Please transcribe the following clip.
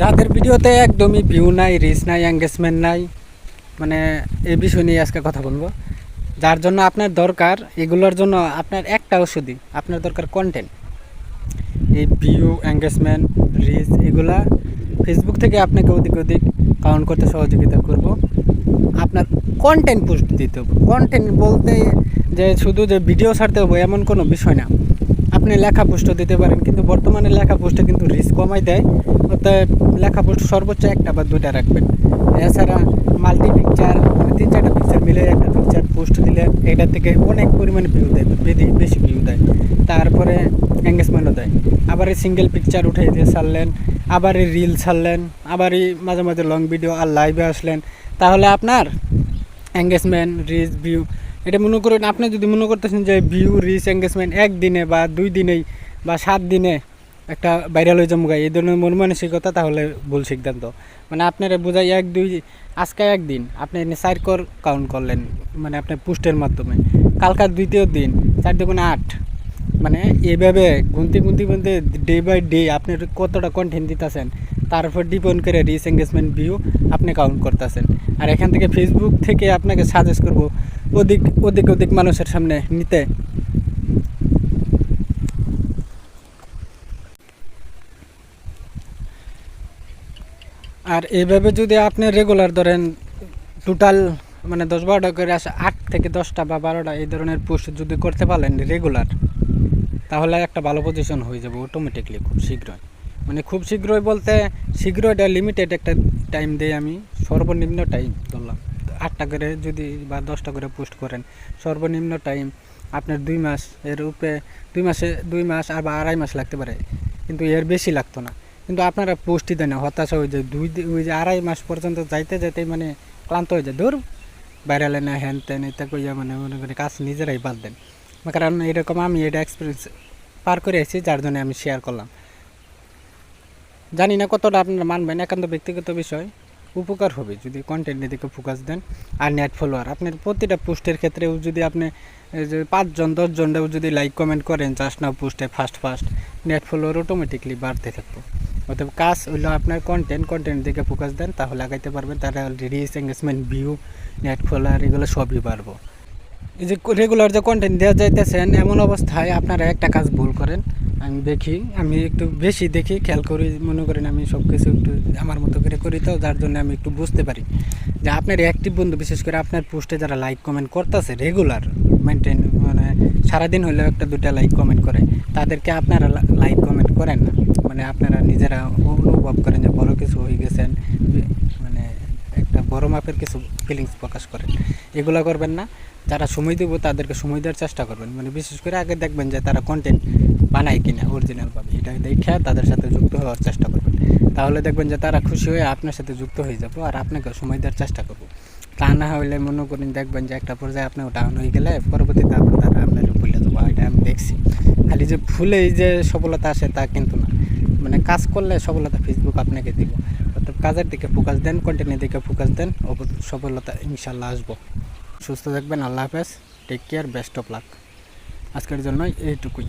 যাদের ভিডিওতে একদমই ভিউ নাই রিচ নাই এঙ্গেজমেন্ট নাই মানে এই বিষয় নিয়ে আজকে কথা বলব। যার জন্য আপনার দরকার, এগুলোর জন্য আপনার একটা ওষুধই, আপনার দরকার কন্টেন্ট এই ভিউ এঙ্গেজমেন্ট রিচ এগুলা ফেসবুক থেকে আপনাকে অধিক অধিক কাউন্ট করতে সহযোগিতা করব। আপনার কন্টেন্ট পোস্ট দিতে হবে। কন্টেন্ট বলতে যে শুধু যে ভিডিও ছাড়তে হবে, এমন কোনো বিষয় না। আপনি লেখা পোস্টও দিতে পারেন, কিন্তু বর্তমানে লেখা পোস্টে কিন্তু রিস্ক কমাই দেয়। অর্থাৎ লেখা পোস্ট সর্বোচ্চ একটা বা দুইটা রাখবেন। এছাড়া মাল্টি পিকচার মানে তিন চারটা পিকচার মিলে একটা পিকচার পোস্ট দিলে এটা থেকে অনেক পরিমাণে ভিউ দেয় বেশি ভিউ দেয়। তারপরে এঙ্গেজমেন্টও দেয়। আবার এই সিঙ্গেল পিকচার উঠে দিয়ে ছাড়লেন, আবার এই রিল ছাড়লেন, আবার এই মাঝে মাঝে লং ভিডিও আর লাইভে আসলেন, তাহলে আপনার এঙ্গেজমেন্ট রিচ ভিউ এটা মনে করেন আপনি যদি মনে করতেছেন যে ভিউ রিচ এঙ্গেজমেন্ট একদিনে বা দুই দিনেই বা সাত দিনে একটা ভাইরাল হয়ে যাব এই ধরনের মন মানসিকতা তাহলে ভুল সিদ্ধান্ত। মানে আপনারা বোঝাই, এক, দুই, আজকে একদিন আপনি চার কর কাউন্ট করলেন মানে আপনার পোস্টের মাধ্যমে। কালকার দ্বিতীয় দিন, চার দুগুণে আট। মানে এইভাবে গুনতে গুনতে গুনতে ডে বাই ডে আপনি কতটা কন্টেন্ট দিতেছেন, তার উপর ডিপেন্ড করে রিচ এঙ্গেজমেন্ট ভিউ আপনি কাউন্ট করতেছেন। আর এখান থেকে ফেসবুক থেকে আপনাকে সাজেস্ট করব, অধিক অধিক অধিক মানুষের সামনে নিতে। আর এইভাবে যদি আপনি রেগুলার ধরেন টোটাল মানে দশ বারোটা করে আসে, আট থেকে দশটা বা বারোটা এই ধরনের পোস্ট যদি করতে পারেন রেগুলার তাহলে একটা ভালো পজিশন হয়ে যাবে অটোমেটিকলি খুব শীঘ্রই। মানে খুব শীঘ্রই বলতে শীঘ্র এটা লিমিটেড একটা টাইম দেই আমি, সর্বনিম্ন টাইম ধরলাম, আটটা করে যদি বা দশটা করে পোস্ট করেন, সর্বনিম্ন টাইম আপনার দুই মাস এর উপরে, দুই মাসে, দুই মাস আর বা আড়াই মাস লাগতে পারে, কিন্তু এর বেশি লাগতো না। কিন্তু আপনারা পুষ্টি দেন না হতাশা হয়ে যায়। দুই ওই যে আড়াই মাস পর্যন্ত যাইতে যাইতে মানে ক্লান্ত হয়ে যায়। ধর, বাইরে না হ্যান ত্যান, এটা কইয়া মানে মনে করি কাজ নিজেরাই বাদ দেন। কারণ এরকম আমি এটা এক্সপিরিয়েন্স পার করে এসেছি যার জন্য আমি শেয়ার করলাম। জানি না কতটা আপনারা মানবেন, একান্ত ব্যক্তিগত বিষয়। উপকার হবে যদি কন্টেন্টের দিকে ফোকাস দেন আর নেট ফলোয়ার আপনার প্রতিটা পোস্টের ক্ষেত্রেও যদি আপনি পাঁচজন দশজনরাও যদি লাইক কমেন্ট করেন জাস্ট নাও পোস্টে first first net follower automatically বাড়তে থাকব। অতএব কাজ হইল আপনার কন্টেন্ট কন্টেন্ট দিকে ফোকাস দেন তাহলে আগাইতে পারবেন, তারা reach engagement view net follower এগুলো সবই বাড়বো। এই যে রেগুলার যে কন্টেন্ট দেওয়া যাইতেছেন, এমন অবস্থায় আপনারা একটা কাজ ভুল করেন। আমি দেখি, আমি একটু বেশি দেখি, খেয়াল করি, মনে করেন আমি সব কিছু একটু আমার মতো করে করি তো, যার জন্য আমি একটু বুঝতে পারি। যে আপনার অ্যাক্টিভ বন্ধু, বিশেষ করে আপনার পোস্টে যারা লাইক কমেন্ট করতেছে রেগুলার মেনটেন মানে সারাদিন হলেও একটা দুটা লাইক কমেন্ট করে। তাদেরকে আপনারা লাইক কমেন্ট করেন না। মানে আপনারা নিজেরা অনুভব করেন যে বড় কিছু হয়ে গেছেন। মানে একটা বড় মাপের কিছু ফিলিংস প্রকাশ করেন। এগুলো করবেন না। যারা সময় দেবো তাদেরকে সময় দেওয়ার চেষ্টা করবেন। মানে বিশেষ করে আগে দেখবেন যে তারা কন্টেন্ট বানায় কিনা অরিজিনালভাবে এটা দেখে তাদের সাথে যুক্ত হওয়ার চেষ্টা করবেন। তাহলে দেখবেন যে তারা খুশি হয়ে আপনার সাথে যুক্ত হয়ে যাব আর আপনাকে সময় দেওয়ার চেষ্টা করব। তা না হলে মনে করেন দেখবেন যে একটা পর্যায়ে আপনি ডাউন হয়ে গেলে পরবর্তীতে আপনার তারা আপনার ভুলে যাব এটা আমি দেখছি। খালি যে ফুলেই যে সফলতা আসে তা কিন্তু না। মানে কাজ করলে সফলতা ফেসবুক আপনাকে দিব। অর্থাৎ কাজের দিকে ফোকাস দেন কন্টেন্টের দিকে ফোকাস দেন সফলতা ইনশাল্লাহ আসব। সুস্থ থাকবেন, আল্লাহ হাফেজ take care best of luck আজকের জন্য এইটুকুই।